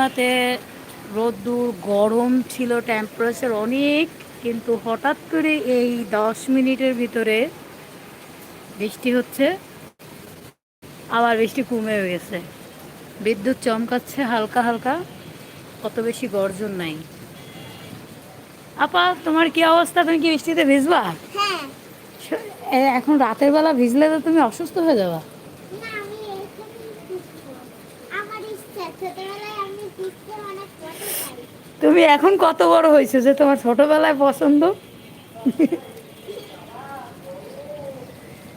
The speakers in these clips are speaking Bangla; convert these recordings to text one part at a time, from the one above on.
খুলনাতে রোদ্দুর গরম ছিল টেম্পারেচার অনেক কিন্তু হঠাৎ করে এই দশ মিনিটের ভিতরে বৃষ্টি হচ্ছে আবার বৃষ্টি কমে গেছে। বিদ্যুৎ চমকাচ্ছে হালকা হালকা অত বেশি গর্জন নাই। আপা তোমার কি অবস্থা? তুমি কি বৃষ্টিতে ভিজবা? হ্যাঁ। এখন রাতের বেলা ভিজলে তো তুমি অসুস্থ হয়ে যাবা না আমি এখানেই ঘুরবো। আমার ইচ্ছা ছোটবেলায় আমি ঘুরতে অনেক পছন্দ পাই তুমি এখন কত বড় হয়েছে যে তোমার ছোটবেলায় পছন্দ?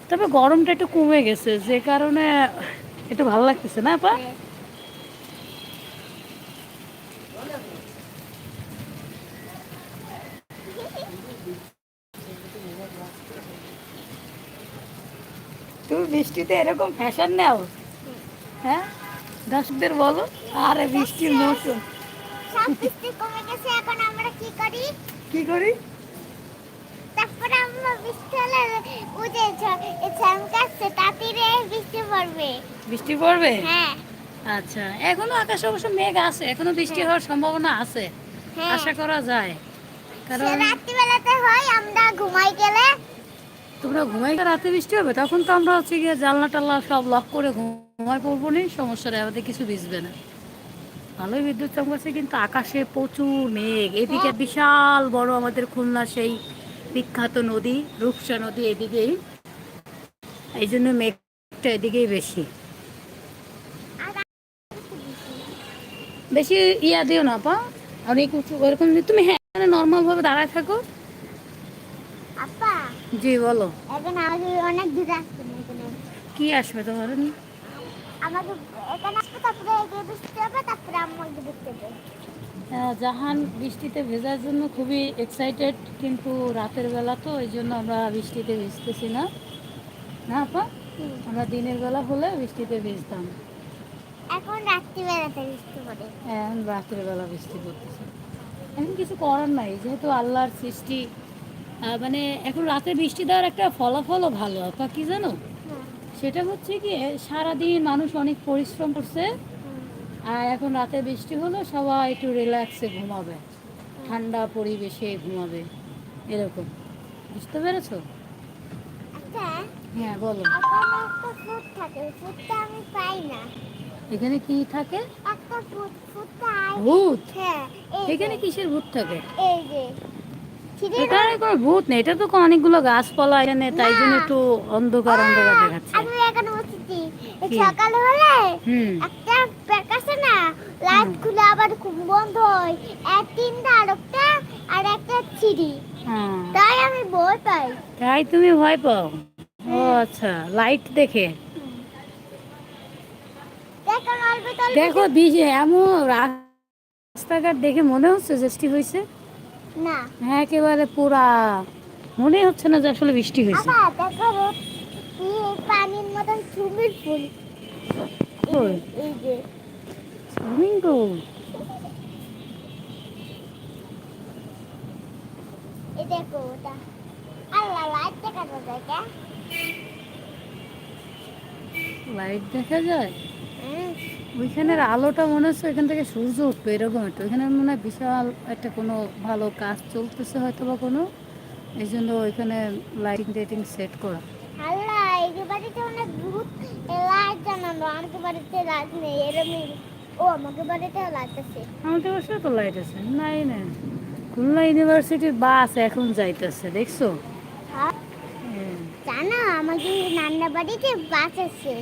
তবে গরমটা একটু কমে গেছে, যে কারণে একটু ভালো লাগতেছে না, আপা? তুমি বৃষ্টিতে এরকম ফ্যাশন নাও? হ্যাঁ? দর্শকদের বলো আরে বৃষ্টির মৌসুম কমে গেছে এখন আমরা কি করি? কি করি? তারপরে আমরা বৃষ্টি হলে উঠে চমকাচ্ছে তাঁতিরে বৃষ্টি পড়বে। বৃষ্টি পড়বে? হ্যাঁ। আচ্ছা এখনও আকাশে অবশ্য মেঘ আছে এখনও বৃষ্টি হওয়ার সম্ভাবনা আছে হ্যাঁ। আশা করা যায়। কারণ রাত্রিবেলাতে হয় আমরা ঘুমাই গেলে তোমরা ঘুমাই রাতে বৃষ্টি হবে, তখন তো আমরা হচ্ছে গিয়ে জানলা টাল্লা সব লক করে ঘুমাই পড়ব নি, সমস্যা নেই, আমাদের কিছু ভিজবে না। ভালোই বিদ্যুৎ চমকাচ্ছে, কিন্তু আকাশে প্রচুর মেঘ, এদিকে বিশাল বড় আমাদের খুলনা সেই বিখ্যাত নদী, রূপসা নদী এদিকেই। এই জন্য মেঘটা এদিকেই বেশি। বেশি ইয়া দিও না পা অনেক উঁচু ওরকম তুমি হ্যাঁ নর্মাল ভাবে দাঁড়ায় থাকো। আপা? জি বলো। এখন আমাকে অনেক দূরে আসতে কি আসবে তোমার? আমাকে এখানে আসবে তারপরে এগিয়ে বৃষ্টি হবে তারপরে আমাকে দেখতে জাহান বৃষ্টিতে ভেজার জন্য খুবই এক্সাইটেড কিন্তু রাতের বেলা তো এই জন্য আমরা বৃষ্টিতে ভিজতেছি না। না আপা? আমরা দিনের বেলা হলে বৃষ্টিতে ভিজতাম। এখন রাত্রিবেলাতে বৃষ্টি পড়ে। এখন রাতের বেলা বৃষ্টি পড়তেছে। এখন কিছু করার নাই যেহেতু আল্লাহর সৃষ্টি মানে এখন রাতে বৃষ্টি দেওয়ার একটা ফলাফলও ভালো আপা কি জানো? হ্যাঁ। সেটা হচ্ছে কি সারাদিন মানুষ অনেক পরিশ্রম করছে আর এখন রাতে বৃষ্টি হলো সবাই একটু রিল্যাক্সে ঘুমাবে। ঠান্ডা পরিবেশে ঘুমাবে এরকম। বুঝতে পেরেছ? আচ্ছা হ্যাঁ বলো। এখানে কি থাকে? ভূত? হ্যাঁ এখানে কিসের ভূত থাকে? এই যে। এখানে কোনো ভূত নেই এটা তো অনেকগুলো গাছপালা এখানে তাই জন্য একটু অন্ধকার অন্ধকার দেখাচ্ছে। আমি এখানে বসেছি। সকালে হলে একটা না লাইট খুলে আবার বন্ধ হয়। এক তিনটা আর একটা আর একটা ছিড়ি। হ্যাঁ। তাই আমি বই পাই। তাই তুমি ভয় পাও? ও আচ্ছা লাইট দেখে। দেখো এমন রাস্তাঘাট দেখে মনে হচ্ছে বৃষ্টি হয়েছে। না। হ্যাঁ একেবারে পুরা। মনে হচ্ছে না যে আসলে বৃষ্টি হয়েছে। দেখো পানির মতন সুইমিং পুল এই যে। সুইমিং পুল এই দেখো ওটা। আল্লাহ লাইট দেখা যায় লাইট দেখা যায়? ওইখানের আলোটা মনে হচ্ছে ওইখান থেকে সূর্য উঠবে এরকম একটা। ওইখানে মনে হয় বিশাল একটা কোনো ভালো কাজ চলতেছে হয়তো বা কোনো। এই জন্য ওইখানে লাইটিং টাইটিং সেট করা। আল্লাহ এই বাড়িতে অনেক ভূত লাইট জানানো বাড়িতে লাইট নেই এরকম ও আমাকে বাড়িতে লাইট আছে। আমাদের বাসায় তো লাইট আছে নাই না খুলনা ইউনিভার্সিটির বাস এখন যাইতেছে দেখছ। জানো নান্না বাড়িতে বাস আছে।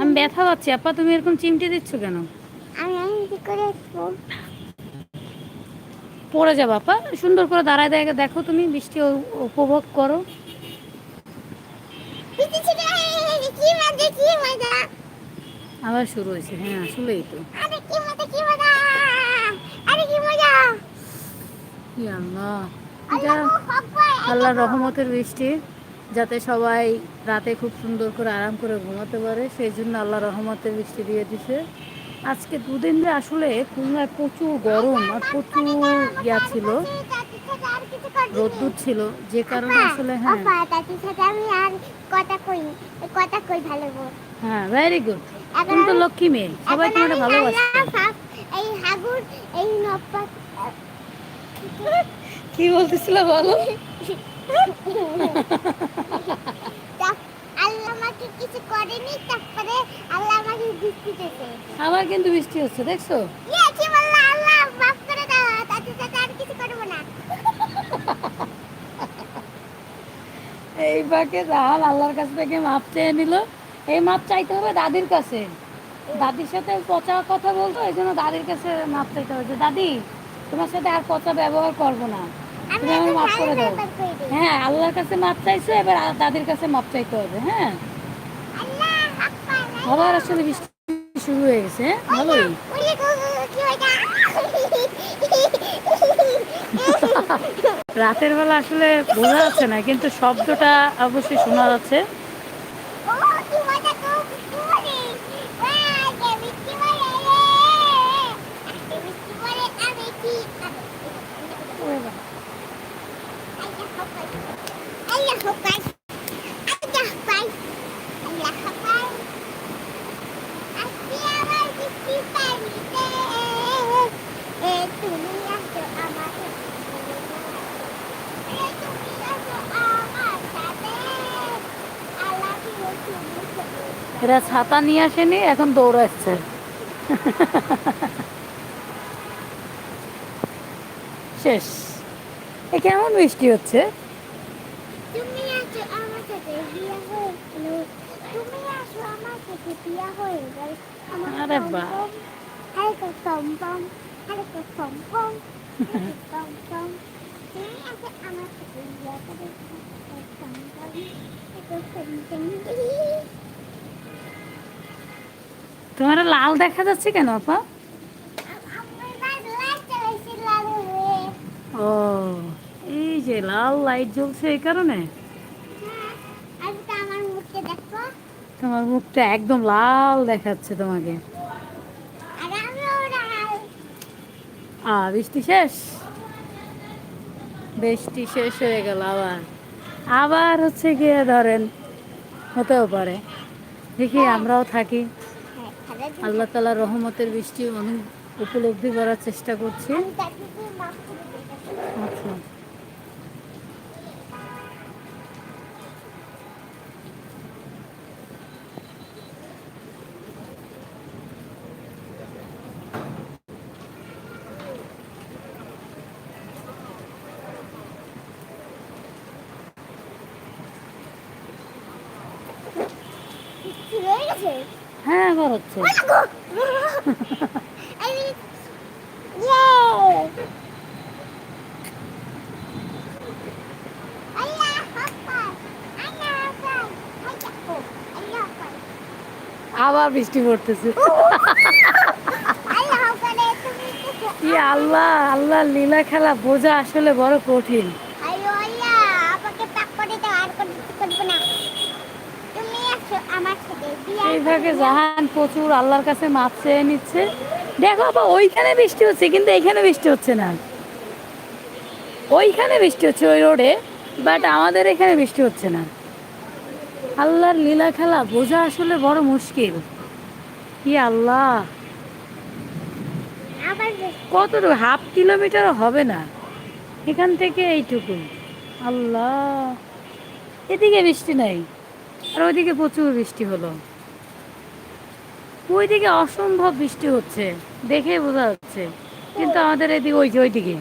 আমি ব্যথা পাচ্ছি আপা তুমি এরকম চিমটি দিচ্ছ কেন? আমি আমি কি করে একটু পড়ে যাব আপা সুন্দর করে দাঁড়ায় দেখে দেখো তুমি বৃষ্টি উপভোগ করো। আবার শুরু হয়েছে হ্যাঁ আসলেই তো। আল্লাহ আল্লাহ। আল্লাহর রহমতের বৃষ্টি। যাতে সবাই রাতে খুব সুন্দর করে আরাম করে ঘুমাতে পারে সেই জন্য আল্লাহ রহমতের বৃষ্টি দিয়ে দিছে। আজকে দুদিন যে আসলে খুলনায় প্রচুর গরম আর প্রচুর ইয়া ছিল রোদ্দুর ছিল যে কারণে আসলে হ্যাঁ। হ্যাঁ ভেরি গুড তুমি তো লক্ষ্মী মেয়ে সবাই তোমার ভালোবাসে। কি বলতেছিল বলো? আবার কিন্তু বৃষ্টি হচ্ছে দেখছ? ইয়ে এই বাকে রাহাল আল্লাহর কাছ থেকে মাপ চেয়ে নিল। এই মাপ চাইতে হবে দাদির কাছে। দাদির সাথে পচা কথা বলতো এই জন্য দাদির কাছে মাপ চাইতে হবে দাদি তোমার সাথে আর পচা ব্যবহার করব না। তুমি মাফ করে দাও হ্যাঁ আল্লাহর কাছে মাপ চাইছো এবার দাদির কাছে মাপ চাইতে হবে হ্যাঁ? আবার আসলে বৃষ্টি শুরু হয়ে গেছে হ্যাঁ? ভালোই। রাতের বেলা আসলে বোঝা যাচ্ছে না কিন্তু শব্দটা অবশ্যই শোনা যাচ্ছে ও কি মজা গো বৃষ্টি পড়ে ওয়া যে বৃষ্টি পড়ে রে বৃষ্টি পড়ে আমি কি আল্লাহ হাফাজ আল্লাহ হাফাজ আল্লাহ হাফাজ আজকে আমার বৃষ্টি পানিতে এ তুমি আসো আমার এ তুমি আসো আমার সাথে আল্লাহ কি তুমি এরা ছাতা নিয়ে আসেনি এখন দৌড়াচ্ছে। শেষ। এ কেমন বৃষ্টি হচ্ছে? আমার আরে তোমার লাল দেখা যাচ্ছে কেন, আপা? ও, এই যে লাল লাইট জ্বলছে এই কারণে? তোমার মুখটা একদম লাল দেখাচ্ছে তোমাকে। আ, বৃষ্টি শেষ? বৃষ্টি শেষ হয়ে গেল আবার। আবার হচ্ছে গিয়ে ধরেন, হতেও পারে। দেখি আমরাও থাকি। আল্লাহ তালা রহমতের বৃষ্টি অনেক উপলব্ধি করার চেষ্টা করছি আমি তাকে মাফ করে দিয়েছি আচ্ছা কি হয়ে গেছে হ্যাঁ আবার হচ্ছে I mean, yay! Allah Akbar! Allah Akbar! Allah Akbar! আবার বৃষ্টি পড়তেছে। আল্লাহ আল্লাহ লীলা খেলা বোঝা আসলে বড় কঠিন আয়ো আল্লাহ আমাকে পাক করে দাও আর কোনো কিছু করব না তুমি আসো আমার সাথে এইভাবে জাহান প্রচুর আল্লাহর কাছে মাপ চেয়ে নিচ্ছে। দেখো আবার ওইখানে বৃষ্টি হচ্ছে, কিন্তু এইখানে বৃষ্টি হচ্ছে না। ওইখানে বৃষ্টি হচ্ছে ওই রোডে বাট আমাদের এখানে বৃষ্টি হচ্ছে না। আল্লাহর লীলা খেলা বোঝা আসলে বড় মুশকিল। কি আল্লাহ। কতটুকু, হাফ কিলোমিটার হবে না। এখান থেকে এইটুকু। আল্লাহ। এদিকে বৃষ্টি নাই, আর ওইদিকে প্রচুর বৃষ্টি হলো। ওইদিকে অসম্ভব বৃষ্টি হচ্ছে, দেখে বোঝা যাচ্ছে। কিন্তু আমাদের এদিকে ওই যে ওইদিকে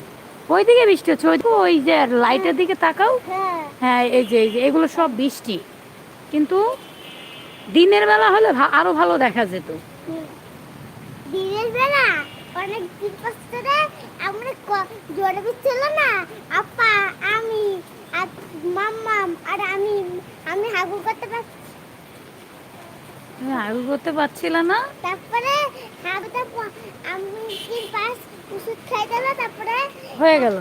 ওইদিকে বৃষ্টি হচ্ছে, ওই ওই যে লাইটের দিকে তাকাও। হ্যাঁ এই যে এই যে, এগুলো সব বৃষ্টি। কিন্তু দিনের বেলা হলে আরও ভালো দেখা যেত। দিনের বেলা অনেক আমরা আপা আমি আর মাম্মাম আর আমি আমি হাগু করতে পারছি করতে পারছিল না? তারপরে আমি তিন পাঁচ ওষুধ খাই তারপরে হয়ে গেল।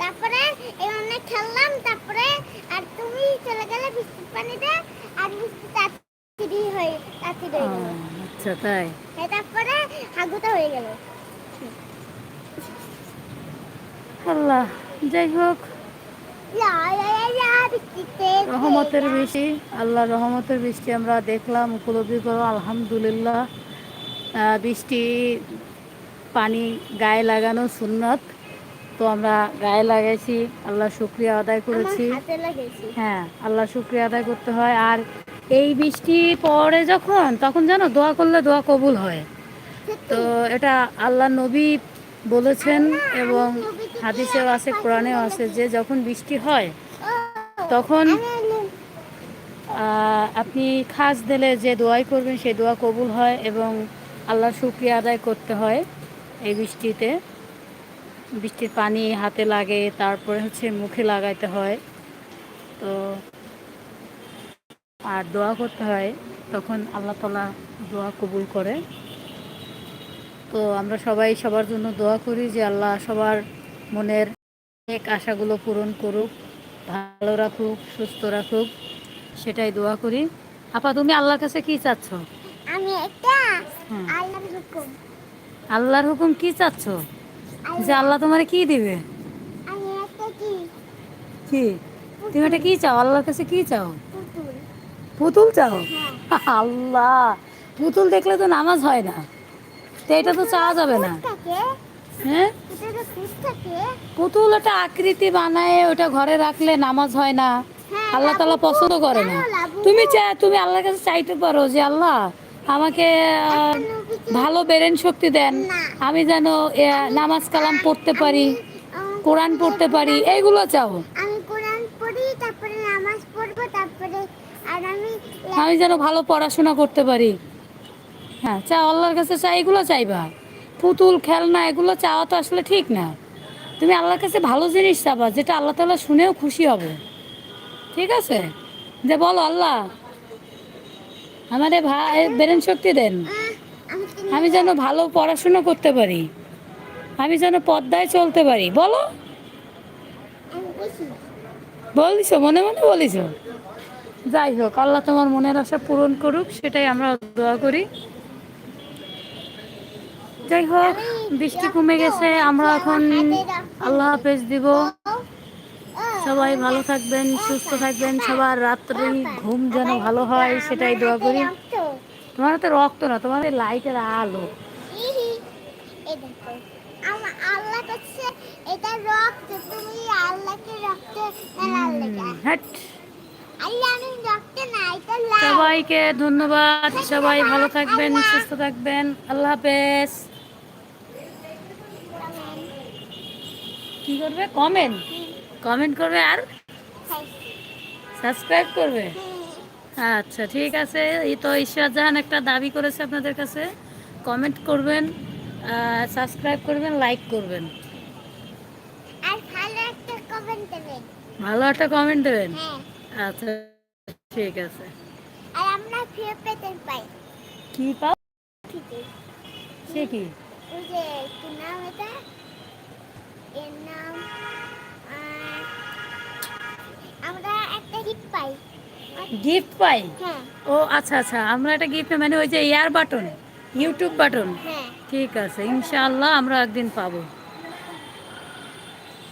তারপরে এই অনেক খেললাম তারপরে আর তুমি চলে গেলে বৃষ্টির পানিতে আর বৃষ্টি তাড়াতাড়ি হয়ে তাড়াতাড়ি হয়ে গেল। আচ্ছা তাই? তারপরে হাগুটা হয়ে গেল। আল্লাহ যাই হোক। রহমতের বৃষ্টি আল্লাহ রহমতের বৃষ্টি আমরা দেখলাম উপলব্ধি করো আলহামদুলিল্লাহ। বৃষ্টি পানি গায়ে লাগানো সুন্নত। তো আমরা গায়ে লাগাইছি আল্লাহ শুক্রিয়া আদায় করেছি। হ্যাঁ আল্লাহ শুক্রিয়া আদায় করতে হয়। আর এই বৃষ্টি পরে যখন তখন জানো দোয়া করলে দোয়া কবুল হয়। তো এটা আল্লাহ নবী বলেছেন এবং হাদিসেও আছে কোরআনেও আছে যে যখন বৃষ্টি হয় তখন আপনি খাস দিলে যে দোয়াই করবেন, সেই দোয়া কবুল হয় এবং আল্লাহ শুক্রিয়া আদায় করতে হয় এই বৃষ্টিতে। বৃষ্টির পানি হাতে লাগে, তারপরে হচ্ছে মুখে লাগাইতে হয়। তো আর দোয়া করতে হয়, তখন আল্লাহ তালা দোয়া কবুল করে। তো আমরা সবাই সবার জন্য দোয়া করি যে আল্লাহ সবার মনের এক আশাগুলো পূরণ করুক। ভালো রাখুক সুস্থ রাখুক সেটাই দোয়া করি। আপা তুমি আল্লাহর কাছে কি চাচ্ছ? আমি একটা আল্লাহর হুকুম। আল্লাহর হুকুম কি চাচ্ছ? যে আল্লাহ তোমারে কি দিবে? আমি একটা কি? কি? তুমি এটা কি চাও? আল্লাহর কাছে কি চাও? পুতুল। পুতুল চাও? হ্যাঁ। আল্লাহ! পুতুল দেখলে তো নামাজ হয় না। তো এটা তো চাওয়া যাবে না। হ্যাঁ? পুতুল একটা আকৃতি বানায় ওটা ঘরে রাখলে নামাজ হয় না। হ্যাঁ, আল্লাহ তালা পছন্দ করে না। তুমি চা- তুমি আল্লাহর কাছে চাইতে পারো যে আল্লাহ আমাকে ভালো বেরেন শক্তি দেন। আমি যেন নামাজ কালাম পড়তে পারি কোরআন পড়তে পারি এইগুলো চাও? আমি তারপরে নামাজ পড়ব আমি আমি যেন ভালো পড়াশোনা করতে পারি। হ্যাঁ চা আল্লাহর কাছে চাই এগুলো চাইবা? পুতুল, খেলনা, এগুলো চাওয়া তো আসলে ঠিক না। তুমি আল্লাহর কাছে ভালো জিনিস চাবা, যেটা আল্লাহ তালা শুনেও খুশি হবে। ঠিক আছে? যে বলো, আল্লাহ আমাদের ভাই, বেরেন শক্তি দেন। আমি যেন ভালো পড়াশোনা করতে পারি। আমি যেন পদ্মায় চলতে পারি। বলো। বলিস মনে মনে বলিস যাই হোক, আল্লাহ তোমার মনের আশা পূরণ করুক, সেটাই আমরা দোয়া করি। যাই হোক, বৃষ্টি কমে গেছে, আমরা এখন আল্লাহ হাফেজ দিব। সবাই ভালো থাকবেন, সুস্থ থাকবেন, সবার রাত্রি ঘুম যেন ভালো হয়, সেটাই দোয়া করি। তোমার তো রক্ত না, তোমার লাইটের আলো। সবাইকে ধন্যবাদ, সবাই ভালো থাকবেন, সুস্থ থাকবেন। আল্লাহ হাফেজ। কি করবে? কমেন্ট কমেন্ট করবে আর? সাবস্ক্রাইব করবে? আচ্ছা ঠিক আছে। এই তো ঈশ্বর জাহান একটা দাবি করেছে আপনাদের কাছে। কমেন্ট করবেন সাবস্ক্রাইব করবেন লাইক করবেন। আর ভালো একটা কমেন্ট দেবেন। ভালো একটা কমেন্ট দেবেন? হ্যাঁ। আচ্ছা ঠিক আছে। আর আমরা ফিরে পেতে পাই। কি পাও? সে কি? ওই যে কি নাম এটা? এর নাম আমরা একটা গিফট পাই। গিফট পাই? হ্যাঁ। ও আচ্ছা আচ্ছা। আমরা একটা গিফট মানে ওই যে এয়ার বাটন ইউটিউব বাটন। হ্যাঁ। ঠিক আছে ইনশাআল্লাহ আমরা একদিন পাবো।